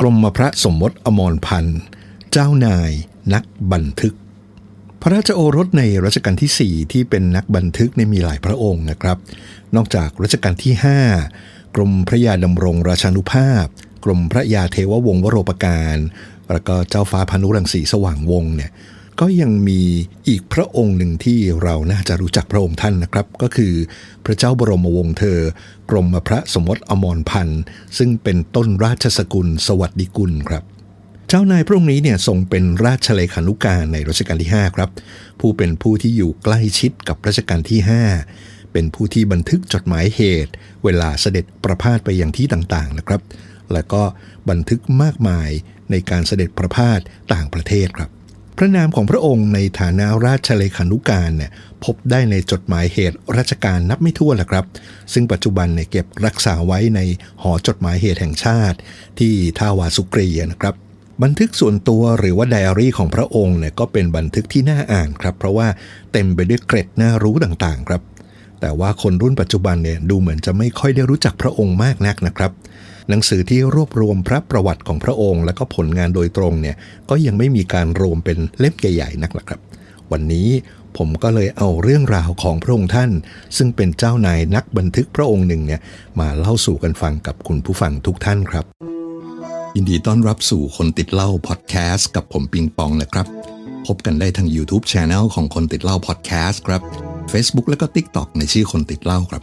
กรมพระสมมติอมรพันธ์ เจ้านายนักบันทึก พระราชโอรสในรัชกาลที่ 4 ที่เป็นนักบันทึกในมีหลายพระองค์นะครับ นอกจากรัชกาลที่ 5 กรมพระยาดำรงราชานุภาพ กรมพระยาเทววงศ์วโรปการ แล้วก็เจ้าฟ้าพานุรังสีสว่างวงศ์เนี่ย ก็ยังมีอีกพระองค์หนึ่งที่เราน่าจะรู้จักพระองค์ท่านนะครับ ก็คือพระเจ้าบรมวงศ์เธอ กรมพระสมมติอมรพันธ์ซึ่งเป็นต้นราชสกุลสวัสดิกุลครับ เจ้านายพระองค์นี้เนี่ยทรงเป็นราชเลขานุการในรัชกาลที่ 5 ครับ ผู้เป็นผู้ที่อยู่ใกล้ชิดกับรัชกาลที่ 5 เป็นผู้ที่บันทึกจดหมายเหตุ เวลาเสด็จประพาสไปยังที่ต่างๆนะครับ และก็บันทึกมากมายในการเสด็จประพาสต่างประเทศครับ พระนามของพระองค์ในฐานะราชเลขานุการเนี่ยพบได้ในจดหมายเหตุราชการนับไม่ถ้วนแหละครับ ซึ่งปัจจุบันเนี่ยเก็บรักษาไว้ในหอจดหมายเหตุแห่งชาติ ที่ท่าวาสุกรีนะครับบันทึกส่วนตัวหรือว่าไดอารี่ของพระองค์เนี่ยก็เป็นบันทึกที่น่าอ่านครับ เพราะว่าเต็มไปด้วยเกร็ดน่ารู้ต่างๆครับ แต่ว่าคนรุ่นปัจจุบันเนี่ยดูเหมือนจะไม่ค่อยได้รู้จักพระองค์มากนักนะครับ หนังสือที่รวบรวมพระประวัติของพระองค์ และก็ผลงานโดยตรงเนี่ยก็ยังไม่มีการรวมเป็นเล่มใหญ่ๆนักละครับ วันนี้ผมก็เลยเอาเรื่องราวของพระองค์ท่าน ซึ่งเป็นเจ้านายนักบันทึกพระองค์หนึ่งเนี่ยมาเล่าสู่กันฟังกับคุณผู้ฟังทุกท่านครับ ยินดีต้อนรับสู่คนติดเล่าพอดแคสต์กับผมปิงปองนะครับ พบกันได้ทาง YouTube c h anel ของคนติดเล่าพอดแคสต์ครับ Facebook และก็ TikTok ในชื่อคนติดเล่าครับ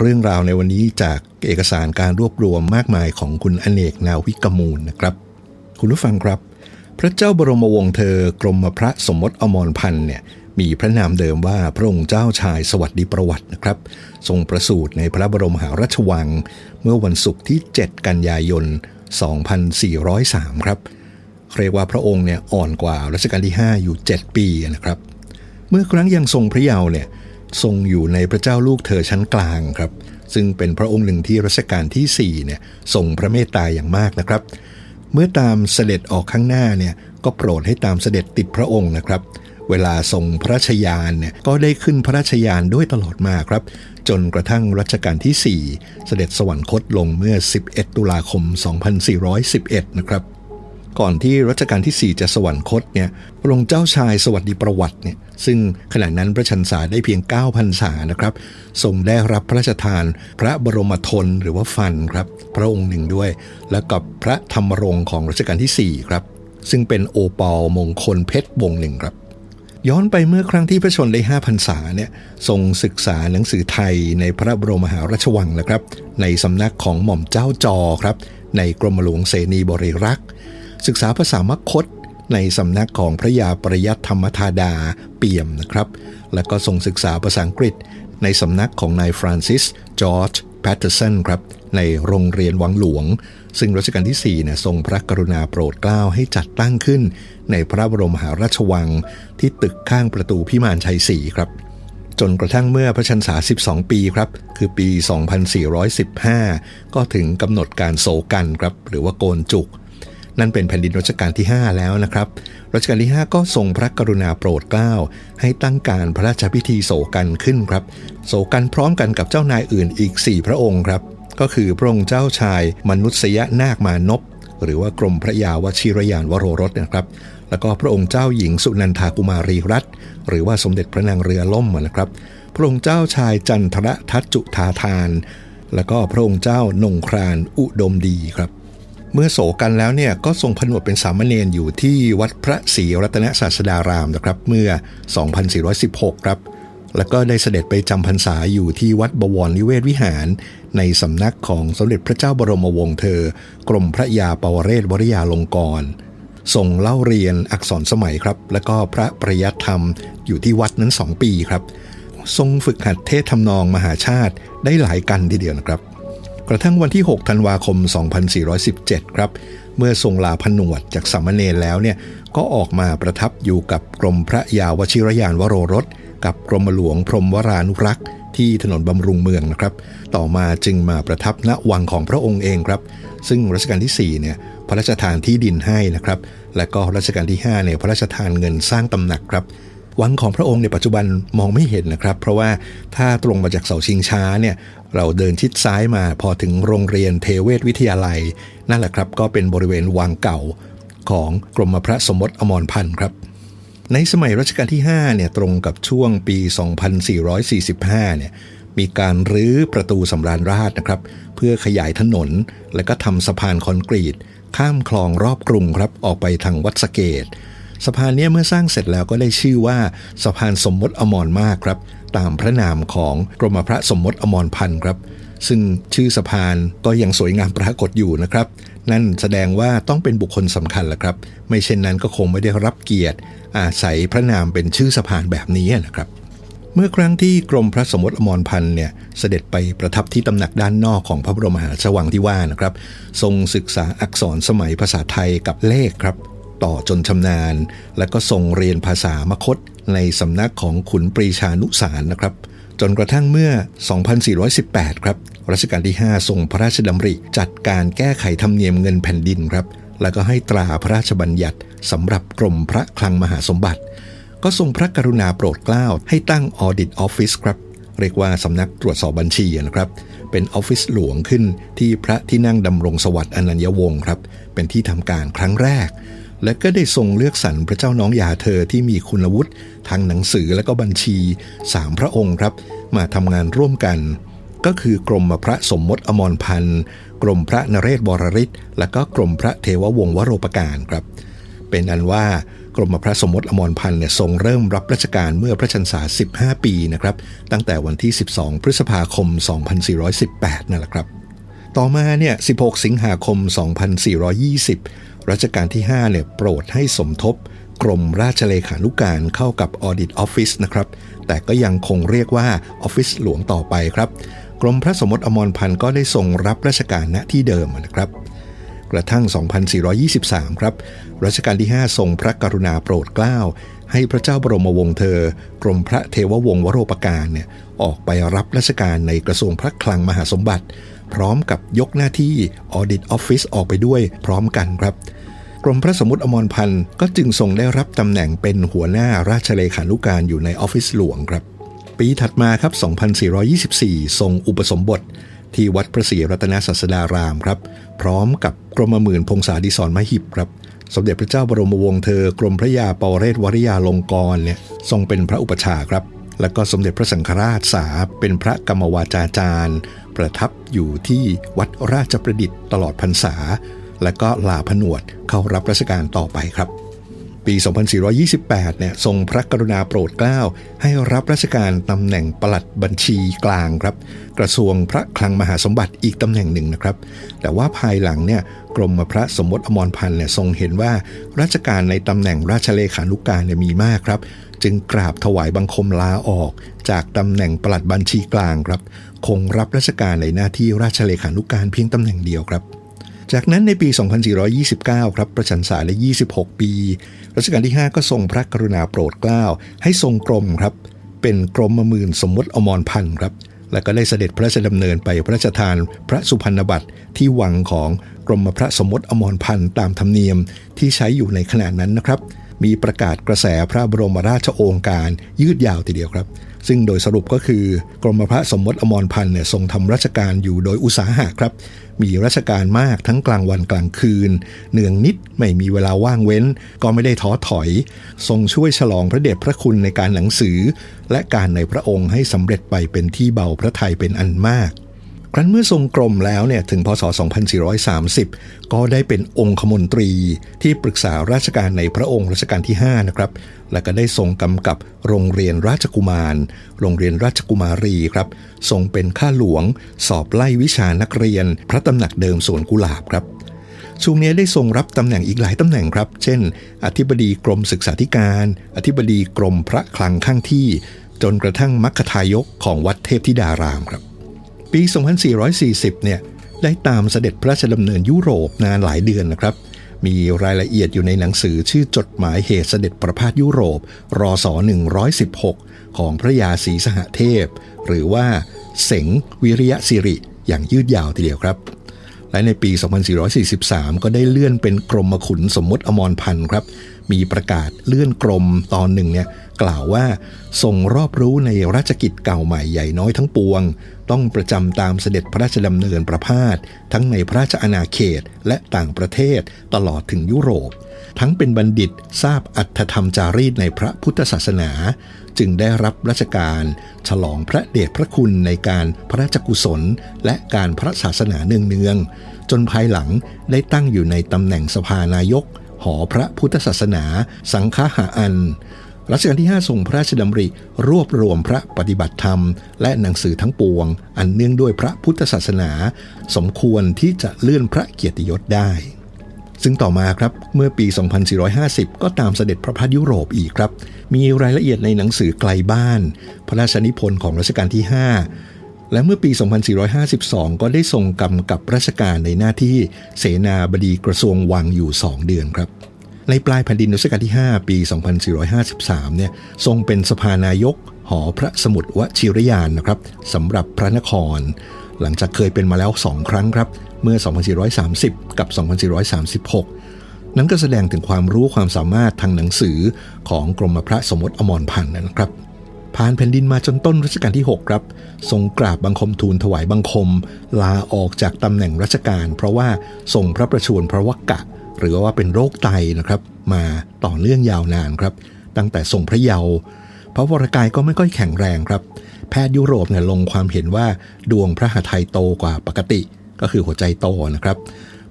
เรื่องราวในวันนี้จากเอกสารการรวบรวมมากมายของคุณอเนกนาวิกมูลนะครับ คุณผู้ฟังครับ พระเจ้าบรมวงศ์เธอกรมพระสมมติอมรพันธ์เนี่ยมีพระนามเดิมว่าพระองค์เจ้าชายสวัสดีประวัตินะครับ ทรงประสูติในพระบรมมหาราชวัง เมื่อวันศุกร์ที่ 7 กันยายน 2403 ครับเรียกว่าพระองค์เนี่ยอ่อนกว่ารัชกาลที่ 5 อยู่ 7 ปีนะครับ เมื่อครั้งยังทรงพระเยาว์เนี่ย ทรงอยู่ในพระเจ้าลูกเธอชั้นกลางครับ ซึ่งเป็นพระองค์หนึ่งที่รัชกาลที่4เนี่ยทรงพระเมตตาอย่างมากนะครับ เมื่อตามเสด็จออกข้างหน้าเนี่ยก็โปรดให้ตามเสด็จติดพระองค์นะครับ เวลาทรงพระราชยานเนี่ยก็ได้ขึ้นพระราชยานด้วยตลอดมาครับ จนกระทั่งรัชกาลที่ 4 เสด็จสวรรคตลงเมื่อ 11 ตุลาคม 2411 นะครับ ก่อนที่รัชกาลที่ 4 จะสวรรคตเนี่ยพระองค์เจ้าชายสวัสดีประวัติเนี่ยซึ่งขณะนั้นพระชันษาได้เพียง 9 พรรษานะครับทรงได้รับพระราชทาน พระบรมทนหรือว่าฟันครับพระองค์หนึ่งด้วย แล้วกับพระธรรมรงค์ของรัชกาลที่ 4 ครับ ซึ่งเป็นโอปอลมงคลเพชรวงหนึ่งครับย้อนไปเมื่อครั้งที่พระชนได้5พรรษาเนี่ยทรงศึกษาหนังสือไทยในพระบรมมหาราชวังนะครับ ในสำนักของหม่อมเจ้าจอครับ ในกรมหลวงเสนีบริรักษ์ ศึกษาภาษามคตในสำนักของพระยาปริยัติธรรมธาดาเปี่ยมนะครับ แล้วก็ทรงศึกษาภาษาอังกฤษ ในสำนักของนายฟรานซิสจอร์จแพตเทอร์สันครับ ในโรงเรียนวังหลวง ซึ่งรัชกาลที่4เนี่ยทรงพระกรุณาโปรดเกล้าให้จัดตั้งขึ้น ในพระบรมมหาราชวังที่ตึกข้างประตูพิมานชัยศรีครับ จนกระทั่งเมื่อพระชันษา 12 ปีครับ คือปี 2415 ก็ถึงกำหนดการโศกันครับ หรือว่าโกนจุก นั่นเป็นแผ่นดินรัชกาลที่ 5 แล้วนะครับ รัชกาลที่ 5 ก็ทรงพระกรุณาโปรดเกล้าให้ตั้งการพระราชพิธีโศกันขึ้นครับ โศกันพร้อมกันกับเจ้านายอื่นอีก 4 พระองค์ครับ ก็คือพระองค์เจ้าชายมนุษยนาคมานพหรือว่ากรมพระยาวชิรยานวโรรสนะครับ แล้วก็พระองค์เจ้าหญิงสุนันทากุมารีรัตน์หรือว่าสมเด็จพระนางเรือล่มนะครับ พระองค์เจ้าชายจันทรทัตจุธาทาน แล้วก็พระองค์เจ้านงครานอุดมดีครับ เมื่อโศกันแล้วเนี่ยก็ทรงผนวดเป็นสามเณรอยู่ที่วัดพระศรีรัตนศาสดารามนะครับ เมื่อ 2416 ครับ แล้วก็ได้เสด็จไปจำพรรษาอยู่ที่วัดบวรนิเวศวิหาร ในสำนักของสมเด็จพระเจ้าบรมวงศ์เธอ กรมพระยาปวเรศวริยาลงกรณ์ทรงเล่าเรียนอักษรสมัยครับ แล้วก็พระปริยัติธรรมอยู่ที่วัดนั้น2ปีครับ ทรงฝึกหัดเทศทำนองมหาชาติได้หลายกันทีเดียวนะครับ กระทั่งวันที่ 6 ธันวาคม 2417 ครับ เมื่อทรงลาผนวดจากสามเณรแล้วเนี่ยก็ออกมาประทับอยู่กับกรมพระยาวชิรยานวโรรส กับกรมหลวงพรมวรานุรักษ์ที่ถนนบำรุงเมืองนะครับ ต่อมาจึงมาประทับณวังของพระองค์เองครับ ซึ่งรัชกาลที่4เนี่ยพระราชทานที่ดินให้นะครับ และก็รัชกาลที่5เนี่ยพระราชทานเงินสร้างตำหนักครับ วังของพระองค์ในปัจจุบันมองไม่เห็นนะครับ เพราะว่าถ้าตรงมาจากเสาชิงช้าเนี่ยเราเดินชิดซ้ายมาพอถึงโรงเรียนเทเวศวิทยาลัย นั่นแหละครับ ก็เป็นบริเวณวังเก่าของกรมพระสมมติอมรพันธ์ครับ ในสมัยรัชกาลที่5เนี่ยตรงกับช่วงปี 2445เนี่ยมีการรื้อประตูสำราญราชนะครับ เพื่อขยายถนน และก็ทำสะพานคอนกรีต ข้ามคลองรอบกรุงครับออกไปทางวัดสเกต สะพานเนี้ยเมื่อสร้างเสร็จแล้วก็ได้ชื่อว่าสะพานสมมติอมรมากครับ ตามพระนามของกรมพระสมมติอมรพันธ์ครับ ซึ่งชื่อสะพานก็ยังสวยงามปรากฏอยู่นะครับ นั่นแสดงว่าต้องเป็นบุคคลสำคัญแหละครับ ไม่เช่นนั้นก็คงไม่ได้รับเกียรติ อาศัยพระนามเป็นชื่อสะพานแบบนี้นะครับเมื่อครั้งที่กรมพระสมมติอมรพันธ์เนี่ยเสด็จไปประทับที่ตำหนักด้านนอกของพระบรมมหาราชวังที่ว่านะครับ ทรงศึกษาอักษรสมัยภาษาไทยกับเลขครับ ต่อจนชำนาญ และก็ทรงเรียนภาษามคตในสำนักของขุนปรีชานุสารนะครับ จนกระทั่งเมื่อ 2418 ครับรัชกาลที่ 5 ทรงพระราชดำริ จัดการแก้ไขธรรมเนียมเงินแผ่นดินครับ แล้วก็ให้ตราพระราชบัญญัติสำหรับกรมพระคลังมหาสมบัติ ก็ทรงพระกรุณาโปรดเกล้าให้ตั้ง Audit Office ครับเรียกว่าสำนักตรวจสอบบัญชีนะครับ เป็นออฟฟิศหลวงขึ้นที่พระที่นั่งดำรงสวัสดิ์อนัญญวงศ์ครับ เป็นที่ทำการครั้งแรก และก็ได้ทรงเลือกสรรพระเจ้าน้องยาเธอที่มีคุณวุฒิทางหนังสือและก็บัญชีสามพระองค์ครับ มาทำงานร่วมกัน ก็คือกรมพระสมมติอมรพันธ์กรมพระนเรศบรริศและก็กรมพระเทววงศ์วโรปการครับ เป็นอันว่ากรมพระสมมติอมรพันธ์เนี่ยทรงเริ่มรับราชการเมื่อพระชันษา 15 ปีนะครับตั้งแต่วันที่ 12 พฤษภาคม 2418นั่นแหละครับต่อมาเนี่ย 16 สิงหาคม 2420 รัชกาลที่5เนี่ยโปรดให้สมทบกรมราชเลขานุการเข้ากับ Audit Office นะครับ แต่ก็ยังคงเรียกว่าออฟฟิศหลวงต่อไปครับ กรมพระสมมติอมรพันธ์ก็ได้ทรงรับราชการณที่เดิมนะครับ กระทั่ง 2423 ครับ รัชกาลที่ 5 ทรงพระกรุณาโปรดเกล้า ให้พระเจ้าบรมวงศ์เธอ กรมพระเทววงศ์วโรปการเนี่ยออกไปรับราชการในกระทรวงพระคลังมหาสมบัติ พร้อมกับยกหน้าที่ Audit Office ออกไปด้วยพร้อมกันครับกรมพระสมมติอมรพันธ์ก็จึงทรงได้รับตำแหน่งเป็นหัวหน้าราชเลขานุการอยู่ในออฟฟิศหลวงครับ ปีถัดมาครับ 2424 ทรงอุปสมบท ที่วัดพระศรีรัตนศาสดารามครับ พร้อมกับกรมหมื่นพงศาดิศรมหิบครับ สมเด็จพระเจ้าบรมวงศ์เธอกรมพระยาปวเรศวริยาลงกรเนี่ยทรงเป็นพระอุปชาครับ แล้วก็สมเด็จพระสังฆราชสาเป็นพระกรรมวาจาจารย์ ประทับอยู่ที่วัดราชประดิษฐ์ตลอดพรรษา และก็ลาผนวดเข้ารับราชการต่อไปครับ ปี 2428 เนี่ยทรงพระกรุณาโปรดเกล้าให้รับราชการตำแหน่งปลัดบัญชีกลางครับ กระทรวงพระคลังมหาสมบัติอีกตำแหน่งหนึ่งนะครับ แต่ว่าภายหลังเนี่ยกรมพระสมมติอมรพันธ์เนี่ยทรงเห็นว่าราชการในตำแหน่งราชเลขานุกการเนี่ยมีมากครับ จึงกราบถวายบังคมลาออก จากตำแหน่งปลัดบัญชีกลางครับ คงรับราชการในหน้าที่ราชเลขานุการเพียงตำแหน่งเดียวครับ จากนั้นในปี 2429 ครับประชันษาและ 26 ปี รัชกาลที่ 5 ก็ทรงพระกรุณาโปรดเกล้าให้ทรงกรมครับ เป็นกรมมมื่นสมมติอมรพันธ์ครับ และก็ได้เสด็จพระราชดำเนินไปพระราชทานพระสุพรรณบัตรที่วังของกรมพระสมมติอมรพันธ์ตามธรรมเนียมที่ใช้อยู่ในขณะนั้นนะครับ มีประกาศกระแสพระบรมราชโองการยืดยาวทีเดียวครับ ซึ่งโดยสรุปก็คือกรมพระสมมติอมรพันธ์เนี่ยทรงทำราชการอยู่โดยอุตสาหะครับ มีราชการมากทั้งกลางวันกลางคืน เนืองนิดไม่มีเวลาว่างเว้น ก็ไม่ได้ท้อถอย ทรงช่วยฉลองพระเดชพระคุณในการหนังสือ และการในพระองค์ให้สำเร็จไปเป็นที่เบาพระทัยเป็นอันมาก ครั้นเมื่อทรงกรมแล้วเนี่ยถึงพศ 2430 ก็ได้เป็นองคมนตรีที่ปรึกษาราชการในพระองค์รัชกาลที่ 5 นะครับ และก็ได้ทรงกำกับโรงเรียนราชกุมาร โรงเรียนราชกุมารีครับ ทรงเป็นข้าหลวง สอบไล่วิชานักเรียน พระตำหนักเดิมสวนกุหลาบครับช่วงนี้ได้ทรงรับตำแหน่งอีกหลายตำแหน่งครับ เช่น อธิบดีกรมศึกษาธิการ อธิบดีกรมพระคลังข้างที่ จนกระทั่งมัคคทายกของวัดเทพธิดารามครับ ปี 2440 เนี่ยได้ตามเสด็จพระราชดำเนินยุโรปนานหลายเดือนนะครับ มีรายละเอียดอยู่ในหนังสือชื่อจดหมายเหตุเสด็จประพาสยุโรปรอศ116 ของพระยาศรีสหเทพ หรือว่าเสงวิริยะสิริอย่างยืดยาวทีเดียวครับ และในปี 2443 ก็ได้เลื่อนเป็นกรมขุนสมมติอมรพันธ์ครับ มีประกาศเลื่อนกรมตอนหนึ่งเนี่ยกล่าวว่าทรงรอบรู้ในราชกิจเก่าใหม่ใหญ่น้อยทั้งปวง ต้องประจำตามเสด็จพระราชดำเนินประพาสทั้งในพระราชอาณาเขตและต่างประเทศตลอดถึงยุโรป ทั้งเป็นบัณฑิตทราบอัตธรรมจารีตในพระพุทธศาสนา จึงได้รับราชการ ฉลองพระเดชพระคุณในการพระราชกุศล และการพระศาสนาเนืองๆจนภายหลังได้ตั้งอยู่ในตำแหน่งสภานายก หอพระพุทธศาสนา สังฆหาอัน รัชกาลที่ 5 ทรงพระราชดำริ รวบรวมพระปฏิบัติธรรม และหนังสือทั้งปวง อันเนื่องด้วยพระพุทธศาสนา สมควรที่จะเลื่อนพระเกียรติยศได้ซึ่งต่อมาครับเมื่อปี 2450 ก็ตามเสด็จพระพัทยุโรปอีกครับ มีรายละเอียดในหนังสือไกลบ้าน พระราชนิพนธ์ของรัชกาลที่ 5 และเมื่อปี 2452 ก็ได้ทรงกำกับราชการในหน้าที่เสนาบดีกระทรวงวังอยู่ 2 เดือนครับ ในปลายแผ่นดินรัชกาลที่ 5 ปี 2453 เนี่ยทรงเป็นสภานายก หอพระสมุทรวชิรยานนะครับสำหรับพระนคร หลังจากเคยเป็นมาแล้ว 2 ครั้งครับ เมื่อ 2430 กับ 2436 นั้นก็แสดงถึงความรู้ความสามารถทางหนังสือของกรมพระสมมติอมรพันธ์นะครับ ผ่านแผ่นดินมาจนต้นรัชกาลที่ 6 ครับ ทรงกราบบังคมทูลถวายบังคม ลาออกจากตำแหน่งราชการ เพราะว่าทรงพระประชวรพระวักกะ หรือว่าเป็นโรคไตนะครับ มาต่อเนื่องยาวนานครับ ตั้งแต่ทรงพระเยาว์พระวรกายก็ไม่ค่อยแข็งแรงครับ แพทย์ยุโรปเนี่ยลงความเห็นว่าดวงพระหัตถ์ไทยโตกว่าปกติ ก็คือหัวใจโตนะครับ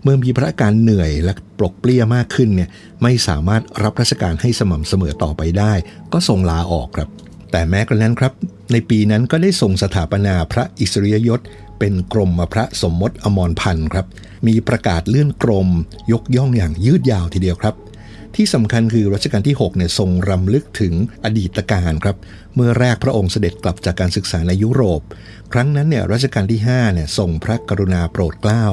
เมื่อมีพระอาการเหนื่อยและปลกเปลี้ยมากขึ้นเนี่ยไม่สามารถรับราชการให้สม่ำเสมอต่อไปได้ ก็ทรงลาออกครับ แต่แม้กระนั้นครับ ในปีนั้นก็ได้ส่งสถาปนาพระอิสริยยศ เป็นกรมพระสมมติอมรพันธ์ครับ มีประกาศเลื่อนกรมยกย่องอย่างยืดยาวทีเดียวครับ ที่สำคัญคือรัชกาลที่6เนี่ยทรงรำลึกถึงอดีตการครับ เมื่อแรกพระองค์เสด็จกลับจากการศึกษาในยุโรป ครั้งนั้นเนี่ยรัชกาลที่5เนี่ยทรงพระกรุณาโปรดเกล้า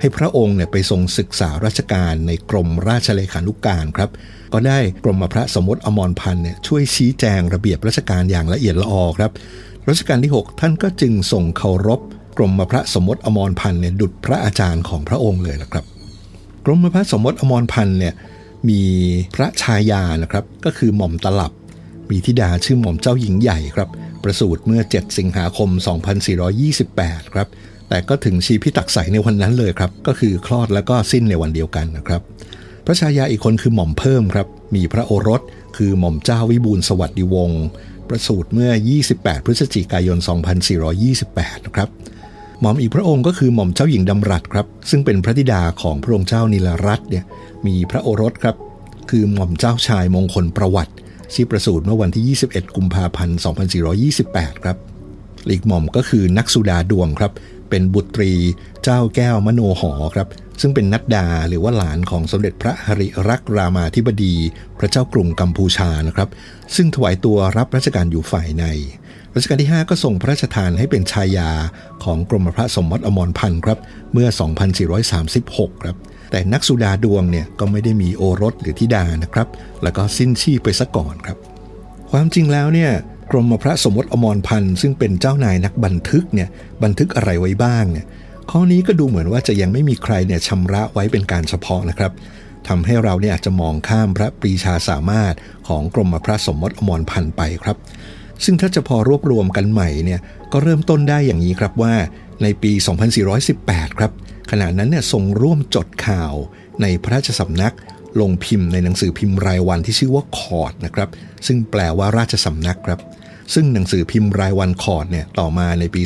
ให้พระองค์เนี่ยไปทรงศึกษาราชการในกรมราชเลขานุการครับ ก็ได้กรมพระสมมติอมรพันธ์เนี่ยช่วยชี้แจงระเบียบราชการอย่างละเอียดละออครับรัชกาลที่ 6 ท่านก็จึงส่งเคารพกรมพระสมมติอมรพันธ์เนี่ยดุจพระอาจารย์ของพระองค์เลยละครับ กรมพระสมมติอมรพันธ์เนี่ย มีพระชายานะครับ ก็คือหม่อมตลับ มีธิดาชื่อหม่อมเจ้าหญิงใหญ่ครับ ประสูติเมื่อ 7 สิงหาคม 2428 ครับ แต่ก็ถึงชีพิตักใสในวันนั้นเลยครับ ก็คือคลอดแล้วก็สิ้นในวันเดียวกันนะครับ พระชายาอีกคนคือหม่อมเพิ่มครับ มีพระโอรสคือหม่อมเจ้าวิบูลสวัสดิวงศ์ประสูติเมื่อ 28 พฤศจิกายน 2428 นะครับ หม่อมอีกพระองค์ก็คือหม่อมเจ้าหญิงดำรัสครับ ซึ่งเป็นพระธิดาของพระองค์เจ้านิลรัตน์เนี่ยมีพระโอรสครับ คือหม่อมเจ้าชายมงคลประวัติที่ประสูติเมื่อวันที่ 21 กุมภาพันธ์ 2428 ครับอีกหม่อมก็คือนักสุดาดวงครับ เป็นบุตรีเจ้าแก้วมโนหอครับ ซึ่งเป็นนัดดาหรือว่าหลานของสมเด็จพระหริรักรามาธิบดี พระเจ้ากรุงกัมพูชานะครับ ซึ่งถวายตัวรับราชการอยู่ฝ่ายใน รัชกาลที่ 5 ก็ส่งพระราชทานให้เป็นชายาของกรมพระสมมติอมรพันธ์ครับเมื่อ 2436 ครับ แต่นักสุดาดวงเนี่ยก็ไม่ได้มีโอรสหรือธิดานะครับ แล้วก็สิ้นชีพไปซะก่อนครับ ความจริงแล้วเนี่ยกรมพระสมมติอมรพันธ์ซึ่งเป็นเจ้านายนักบันทึกเนี่ยบันทึกอะไรไว้บ้างเนี่ยข้อนี้ก็ดูเหมือนว่าจะยังไม่มีใครเนี่ยชำระไว้เป็นการเฉพาะนะครับทำให้เราเนี่ยอาจจะมองข้ามพระปรีชาสามารถของกรมพระสมมติอมรพันธ์ไปครับ ซึ่งถ้าจะพอรวบรวมกันใหม่เนี่ยก็เริ่มต้นได้อย่างนี้ครับว่าในปี 2418 ครับ ขณะนั้นเนี่ยทรงร่วมจดข่าวในพระราชสำนักลงพิมพ์ในหนังสือพิมพ์รายวันที่ชื่อว่าคอร์ดนะครับ ซึ่งแปลว่าราชสำนักครับ ซึ่งหนังสือพิมพ์รายวันคอร์ดเนี่ยต่อมาในปี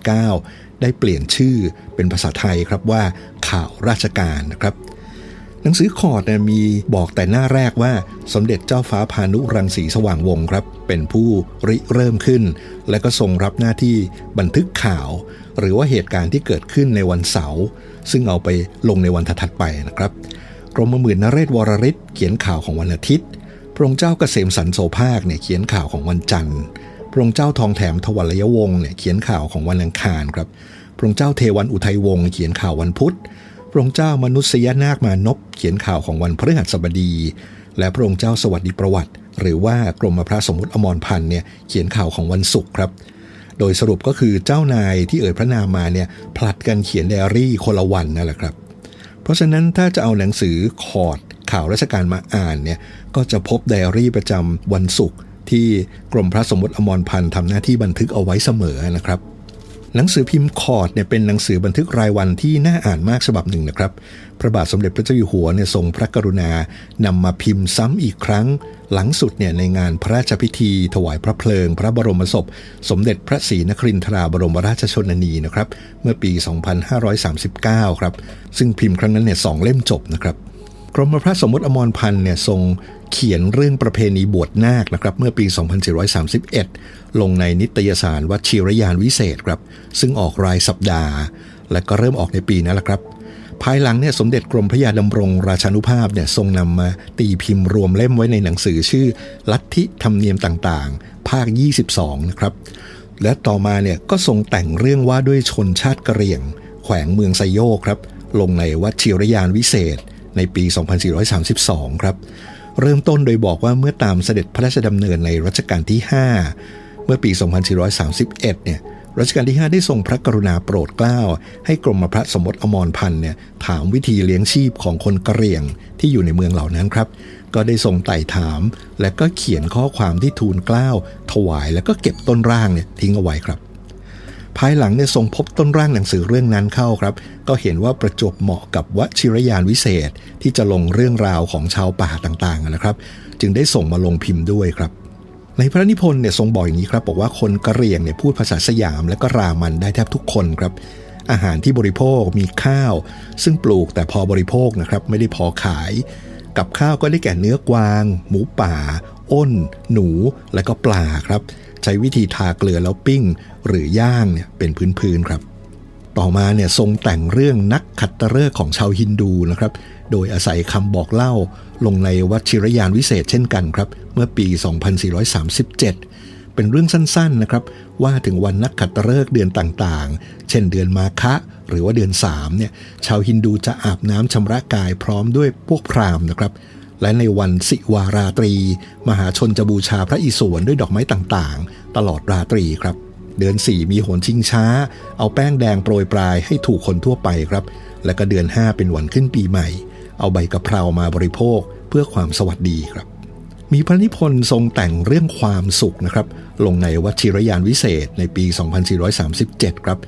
2419 ได้เปลี่ยนชื่อเป็นภาษาไทยครับว่าข่าวราชการนะครับ หนังสือคอร์ดเนี่ยมีบอกแต่หน้าแรกว่าสมเด็จเจ้าฟ้าพานุรังสีสว่างวงศ์ครับ เป็นผู้ริเริ่มขึ้น และก็ทรงรับหน้าที่บันทึกข่าว หรือว่าเหตุการณ์ที่เกิดขึ้นในวันเสาร์ซึ่งเอาไปลงในวันถัดไปนะครับกรมหมื่นนเรศวรริศเขียนข่าวของวันอาทิตย์ พระองค์เจ้าเกษมสันโสภาคเนี่ยเขียนข่าวของวันจันทร์ พระองค์เจ้าทองแถมทวัลยวงศ์เนี่ยเขียนข่าวของวันอังคารครับ พระองค์เจ้าเทวันอุทัยวงศ์เขียนข่าววันพุธ พระองค์เจ้ามนุษยนาคมานพเขียนข่าวของวันพฤหัสบดี และพระองค์เจ้าสวัสดิประวัติ หรือว่ากรมพระสมมติอมรพันธ์เนี่ยเขียนข่าวของวันศุกร์ครับ โดยสรุปก็คือเจ้านายที่เอ่ยพระนามมาเนี่ยผลัดกันเขียนไดอารี่คนละวันนั่นแหละครับ เพราะฉะนั้นถ้าจะเอาหนังสือคอร์ดข่าวราชการมาอ่านเนี่ยก็จะพบไดอารี่ประจำวันศุกร์ที่กรมพระสมมติอมรพันธ์ทำหน้าที่บันทึกเอาไว้เสมอนะครับ หนังสือพิมพ์คอร์ดเนี่ยเป็นหนังสือบันทึกรายวันที่น่าอ่านมากฉบับหนึ่งนะครับ พระบาทสมเด็จพระเจ้าอยู่หัวเนี่ยทรงพระกรุณานำมาพิมพ์ซ้ำอีกครั้ง หลังสุดเนี่ยในงานพระราชพิธี ถวายพระเพลิง พระบรมศพ สมเด็จพระศรีนครินทราบรมราชชนนีนะครับเมื่อปี 2539 ครับ ซึ่งพิมพ์ครั้งนั้นเนี่ยสองเล่มจบนะครับกรมพระสมมติอมรพันธ์เนี่ยทรง เขียนเรื่องประเพณีบวชนาคนะครับเมื่อปี 2431 ลงในนิตยสารวัชิรยานวิเศษครับ ซึ่งออกรายสัปดาห์ และก็เริ่มออกในปีนั้นแหละครับ ภายหลังเนี่ยสมเด็จกรมพระยาดำรงราชานุภาพเนี่ยทรงนำมาตีพิมพ์รวมเล่มไว้ในหนังสือชื่อ ลัทธิธรรมเนียมต่างๆ ภาค 22 นะครับ และต่อมาเนี่ยก็ทรงแต่งเรื่องว่าด้วยชนชาติกะเหรี่ยง แขวงเมืองไซโยกครับลงในวัชิรยานวิเศษในปี 2432 ครับ เริ่มต้นโดยบอกว่าเมื่อตามเสด็จพระราชดำเนินในรัชกาลที่ 5 เมื่อปี 2431 เนี่ยรัชกาลที่ 5 ได้ทรงพระกรุณาโปรดเกล้า ให้กรมพระสมมติอมรพันธ์เนี่ยถามวิธีเลี้ยงชีพของคนกะเหรี่ยงที่อยู่ในเมืองเหล่านั้นครับ ก็ได้ทรงไต่ถาม และก็เขียนข้อความที่ทูลเกล้า ถวายแล้วก็เก็บต้นร่างเนี่ยทิ้งเอาไว้ครับ ภายหลังเนี่ยทรงพบต้นร่างหนังสือเรื่องนั้นเข้าครับ ก็เห็นว่าประจบเหมาะกับวชิรยานวิเศษที่จะลงเรื่องราวของชาวป่าต่างๆนะครับ จึงได้ส่งมาลงพิมพ์ด้วยครับในพระนิพนธ์เนี่ยทรงบอกอย่างนี้ครับบอกว่าคนกะเหรี่ยงเนี่ยพูดภาษาสยามและก็รามันได้แทบทุกคนครับ อาหารที่บริโภคมีข้าว ซึ่งปลูกแต่พอบริโภคนะครับไม่ได้พอขาย กับข้าวก็ได้แก่เนื้อกวาง หมูป่า อ้น หนู และก็ปลาครับ ใช้วิธีทาเกลือแล้วปิ้ง หรือย่างเนี่ยเป็นพื้นๆครับ ต่อมาเนี่ยทรงแต่งเรื่องนักขัตฤกษ์ของชาวฮินดูนะครับ โดยอาศัยคำบอกเล่าลงในวัชิรยานวิเศษเช่นกันครับ เมื่อปี 2437 เป็นเรื่องสั้นๆนะครับ ว่าถึงวันนักขัตฤกษ์เดือนต่างๆ เช่นเดือนมาคะหรือว่าเดือน3เนี่ยชาวฮินดูจะอาบน้ำชำระกายพร้อมด้วยพวกพราหมณ์นะครับ และในวันสิวาราตรี มหาชนจะบูชาพระอิศวรด้วยดอกไม้ต่างๆ ตลอดราตรีครับ เดือน 4 มีโหนชิงช้า เอาแป้งแดงโปรยปลายให้ถูกคนทั่วไปครับ และก็เดือน 5 เป็นวันขึ้นปีใหม่ เอาใบกะเพรามาบริโภคเพื่อความสวัสดีครับ มีพระนิพนธ์ทรงแต่งเรื่องความสุขนะครับ ลงในวัชิรยานวิเศษในปี 2437 ครับ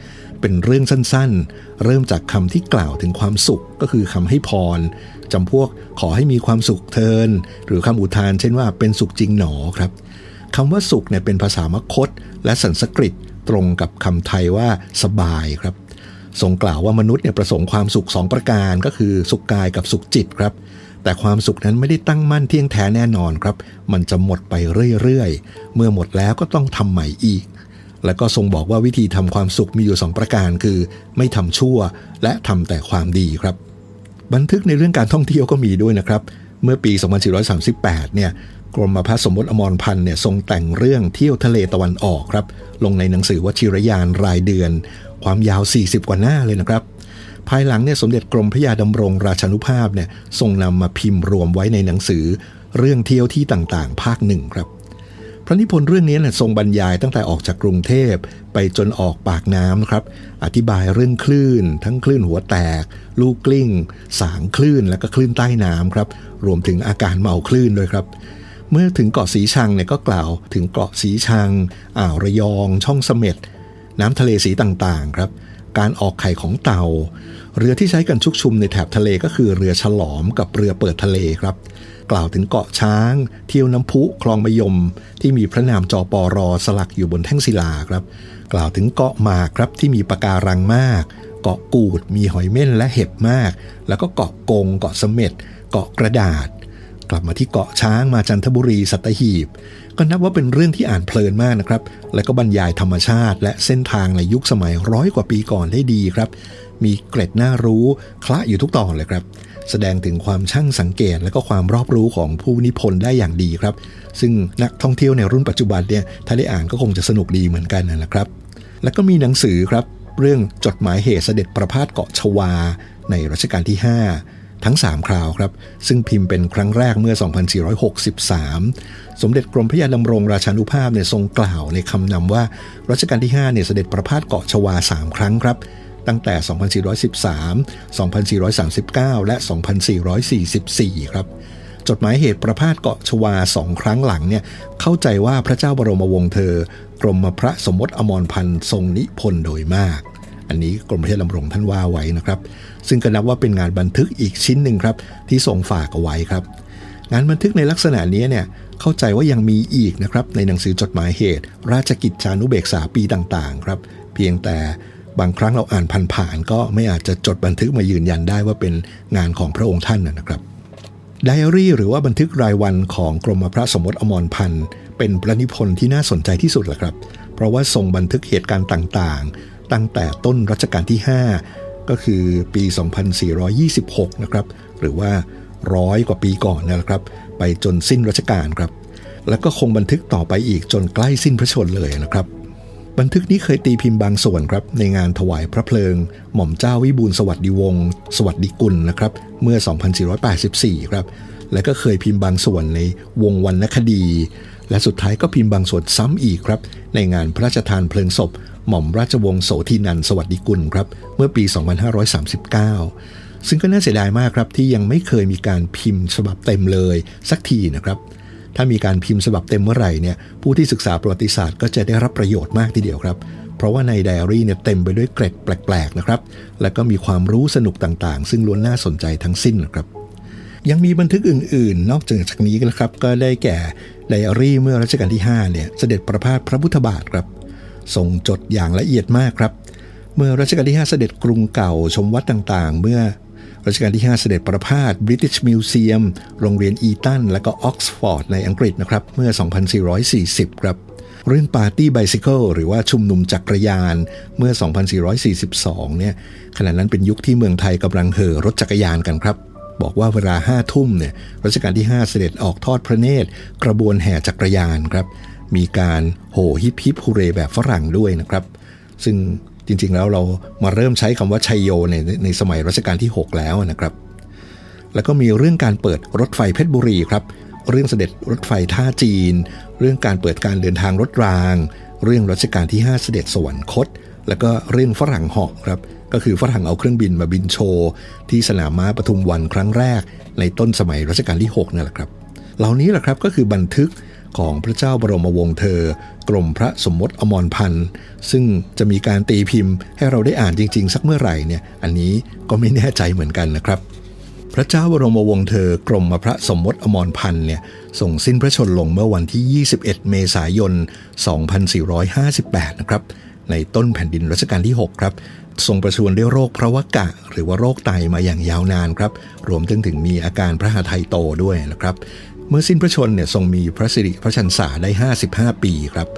เป็นเรื่องสั้นๆ เริ่มจากคำที่กล่าวถึงความสุขก็คือคำให้พรจำพวกขอให้มีความสุขเทิน หรือคำอุทานเช่นว่าเป็นสุขจริงหนอครับคำว่าสุขเนี่ยเป็นภาษามคต และสันสกฤตตรงกับคำไทยว่าสบายครับทรงกล่าวว่ามนุษย์เนี่ยประสงค์ความสุขสองประการก็คือสุขกายกับสุขจิตครับ แต่ความสุขนั้นไม่ได้ตั้งมั่นเที่ยงแท้แน่นอนครับ มันจะหมดไปเรื่อยๆ เมื่อหมดแล้วก็ต้องทำใหม่อีก แล้วก็ทรงบอกว่าวิธีทำความสุขมีอยู่สองประการคือ ไม่ทำชั่วและทำแต่ความดีครับ บันทึกในเรื่องการท่องเที่ยวก็มีด้วยนะครับ เมื่อปี 2438 เนี่ยกรมพระสมมติอมรพันธ์เนี่ยทรงแต่งเรื่องเที่ยวทะเลตะวันออกครับ ลงในหนังสือวชิรยานรายเดือน ความยาว 40 กว่าหน้าเลยนะครับ ภายหลังเนี่ยสมเด็จกรมพระยาดำรงราชานุภาพเนี่ยทรงนำมาพิมพ์รวมไว้ในหนังสือ เรื่องเที่ยวที่ต่างๆ ภาคหนึ่งครับ พระนิพนธ์เรื่องนี้ทรงบรรยายตั้งแต่ออกจากกรุงเทพไปจนออกปากน้ำครับ อธิบายเรื่องคลื่น ทั้งคลื่นหัวแตก ลูกกลิ้ง สางคลื่นและก็คลื่นใต้น้ำครับ รวมถึงอาการเมาคลื่นด้วยครับ เมื่อถึงเกาะสีชังเนี่ยก็กล่าวถึงเกาะสีชัง อ่าวระยอง ช่องเสม็ดน้ำทะเลสีต่างๆครับ การออกไข่ของเต่า เรือที่ใช้กันชุกชุมในแถบทะเลก็คือเรือฉลอมกับเรือเปิดทะเลครับ กล่าวถึงเกาะช้าง เที่ยวน้ำพุคลองมยม ที่มีพระนามจอปอรอสลักอยู่บนแท่งศิลาครับ กล่าวถึงเกาะหมากครับที่มีปะการังมาก เกาะกูดมีหอยเม่นและเห็บมาก แล้วก็เกาะกง เกาะเสม็ดเกาะกระดาษ กลับมาที่เกาะช้างมาจันทบุรีสัตหีบ ก็นับว่าเป็นเรื่องที่อ่านเพลินมากนะครับ และก็บรรยายธรรมชาติ และเส้นทางในยุคสมัยร้อยกว่าปีก่อนได้ดีครับ มีเกร็ดน่ารู้คละอยู่ทุกตอนเลยครับ แสดงถึงความช่างสังเกตและก็ความรอบรู้ของผู้นิพนธ์ได้อย่างดีครับ ซึ่งนักท่องเที่ยวในรุ่นปัจจุบันเนี่ยถ้าได้อ่านก็คงจะสนุกดีเหมือนกันนะครับ แล้วก็มีหนังสือครับเรื่องจดหมายเหตุเสด็จประพาสเกาะชวา ในรัชกาลที่ 5 ทั้ง 3 คราวครับ ซึ่งพิมพ์เป็นครั้งแรกเมื่อ 2463 สมเด็จกรมพระยาดำรงราชานุภาพเนี่ยทรงกล่าวในคำนำว่ารัชกาลที่5เนี่ยเสด็จประพาสเกาะชวา 3 ครั้งครับ ตั้งแต่ 2413 2439 และ 2444 ครับ จดหมายเหตุประพาสเกาะชวาสองครั้งหลังเนี่ยเข้าใจว่าพระเจ้าบรมวงศ์เธอ กรมพระสมมติอมรพันธ์ทรงนิพนธ์โดยมากอันนี้กรมพระยาดำรงท่านว่าไว้นะครับ ซึ่งก็นับว่าเป็นงานบันทึกอีกชิ้นหนึ่งครับ ที่ทรงฝากเอาไว้ครับ งานบันทึกในลักษณะนี้เนี่ยเข้าใจว่ายังมีอีกนะครับในหนังสือจดหมายเหตุ ราชกิจจานุเบกษาปีต่างๆครับ เพียงแต่ บางครั้งเราอ่านผ่านๆก็ไม่อาจจะจดบันทึกมายืนยันได้ว่าเป็นงานของพระองค์ท่านนะครับไดอารี่หรือว่าบันทึกรายวันของกรมพระสมมติอมรพันธ์เป็นพระนิพนธ์ที่น่าสนใจที่สุดแหละครับ เพราะว่าทรงบันทึกเหตุการณ์ต่างๆ ตั้งแต่ต้นรัชกาลที่ 5 ก็คือปี 2426 นะครับ หรือว่าร้อยกว่าปีก่อนนะครับ ไปจนสิ้นรัชกาลครับ แล้วก็คงบันทึกต่อไปอีกจนใกล้สิ้นพระชนเลยนะครับ บันทึกนี้เคยตีพิมพ์บางส่วนครับในงานถวายพระเพลิง หม่อมเจ้าวิบูลสวัสดิวงศ์สวัสดิกุลนะครับเมื่อ 2484 ครับและก็เคยพิมพ์บางส่วนในวงวรรณคดี และสุดท้ายก็พิมพ์บางส่วนซ้ำอีกครับ ในงานพระราชทานเพลิงศพ หม่อมราชวงศ์โสธินันสวัสดิกุลครับเมื่อปี 2539 ซึ่งก็น่าเสียดายมากครับที่ยังไม่เคยมีการพิมพ์ฉบับเต็มเลยสักทีนะครับ ถ้ามีการพิมพ์ฉบับเต็มเมื่อไหร่เนี่ยผู้ที่ศึกษาประวัติศาสตร์ก็จะได้รับประโยชน์มากทีเดียวครับ เพราะว่าในไดอารี่เนี่ยเต็มไปด้วยเกร็ดแปลกๆนะครับและก็มีความรู้สนุกต่างๆ ซึ่งล้วนน่าสนใจทั้งสิ้นนะครับยังมีบันทึกอื่น ๆ นอกจากนี้นะครับ ก็ได้แก่ไดอารี่เมื่อรัชกาลที่ 5 เนี่ย เสด็จประพาสพระพุทธบาทครับส่งจดอย่างละเอียดมากครับ เมื่อรัชกาลที่ 5 เสด็จกรุงเก่าชมวัดต่าง ๆ เมื่อ รัชกาลที่ 5 เสด็จประพาส British Museum โรงเรียนอีตันและก็ออกซฟอร์ดในอังกฤษนะครับเมื่อ 2440 ครับเรื่องปาร์ตี้ไบซิเคิลหรือว่าชุมนุมจักรยานเมื่อ 2442 เนี่ยขณะนั้นเป็นยุคที่เมืองไทยกำลังเห่อรถจักรยานกันครับ บอกว่าเวลาห้าทุ่มเนี่ยรัชกาลที่ 5 เสด็จออกทอดพระเนตร กระบวนแห่จักรยานครับ มีการโห่ฮิปฮิปฮูเรแบบฝรั่งด้วยนะครับ ซึ่ง ริงๆแล้วเรามาเริ่มใช้คำว่าชัยโยในในสมัยรัชกาลที่ 6 แล้วนะครับ แล้วก็มีเรื่องการเปิดรถไฟเพชรบุรีครับ เรื่องเสด็จรถไฟท่าจีน เรื่องการเปิดการเดินทางรถราง เรื่องรัชกาลที่ 5 เสด็จสวรรคต แล้วก็เรื่องฝรั่งเหาะครับ ก็คือฝรั่งเอาเครื่องบินมาบินโชว์ที่สนามม้าปทุมวันครั้งแรก ในต้นสมัยรัชกาลที่6นั่นแหละครับ เหล่านี้แหละครับก็คือบันทึก ของพระเจ้าบรมวงศ์เธอ กรมพระสมมติอมรพันธ์ซึ่งจะมีการตีพิมพ์ให้เราได้อ่านจริง ๆ สักเมื่อไหร่เนี่ยอันนี้ก็ไม่แน่ใจเหมือนกันนะครับ พระเจ้าบรมวงศ์เธอกรมพระสมมติอมรพันธ์เนี่ยส่งสิ้นพระชนลงเมื่อวันที่ 21 เมษายน 2458 นะครับในต้นแผ่นดินรัชกาลที่ 6 ครับทรงประชวรด้วยโรคพระวกะ หรือว่าโรคไตมาอย่างยาวนานครับ รวมถึงถึงมีอาการพระหทัยโตด้วยนะครับ เมื่อสิ้นพระชนเนี่ยทรงมีพระสิริพระชันษาได้ 55 ปีครับ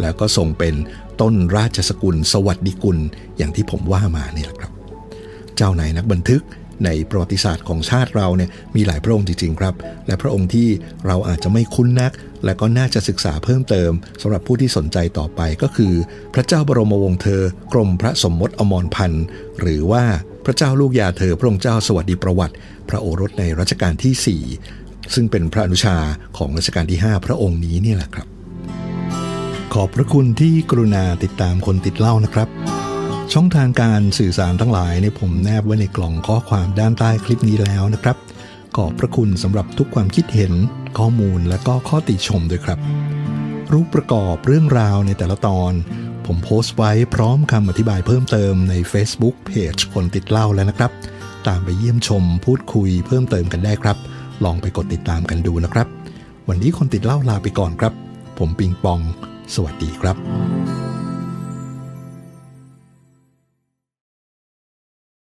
แล้วก็ทรงเป็นต้นราชสกุล สวัสดิกุล อย่างที่ผมว่ามาเนี่ยแหละครับ เจ้านายนักบันทึกในประวัติศาสตร์ของชาติเราเนี่ยมีหลายพระองค์จริงๆครับ และพระองค์ที่เราอาจจะไม่คุ้นนัก และก็น่าจะศึกษาเพิ่มเติมสำหรับผู้ที่สนใจต่อไปก็คือ พระเจ้าบรมวงศ์เธอกรมพระสมมติอมรพันธ์หรือว่าพระเจ้าลูกยาเธอพระองค์เจ้าสวัสดีประวัติ พระโอรสในรัชกาลที่ 4 ซึ่งเป็นพระอนุชาของรัชกาลที่ 5 พระองค์นี้นี่แหละครับ ขอบพระคุณที่กรุณาติดตามคนติดเล่านะครับ ช่องทางการสื่อสารทั้งหลายเนี่ยผมแนบไว้ในกล่องข้อความด้านใต้คลิปนี้แล้วนะครับ ขอบพระคุณสำหรับทุกความคิดเห็น ข้อมูลและก็ข้อติชมด้วยครับ รูปประกอบเรื่องราวในแต่ละตอน ผมโพสต์ไว้พร้อมคำอธิบายเพิ่มเติมใน Facebook Page คนติดเล่าแล้วนะครับ ตามไปเยี่ยมชมพูดคุยเพิ่มเติมกันได้ครับ ลองไปกดติดตามกันดูนะครับ วันนี้คนติดเล่าลาไปก่อนครับ ผมปิงปอง สวัสดีครับ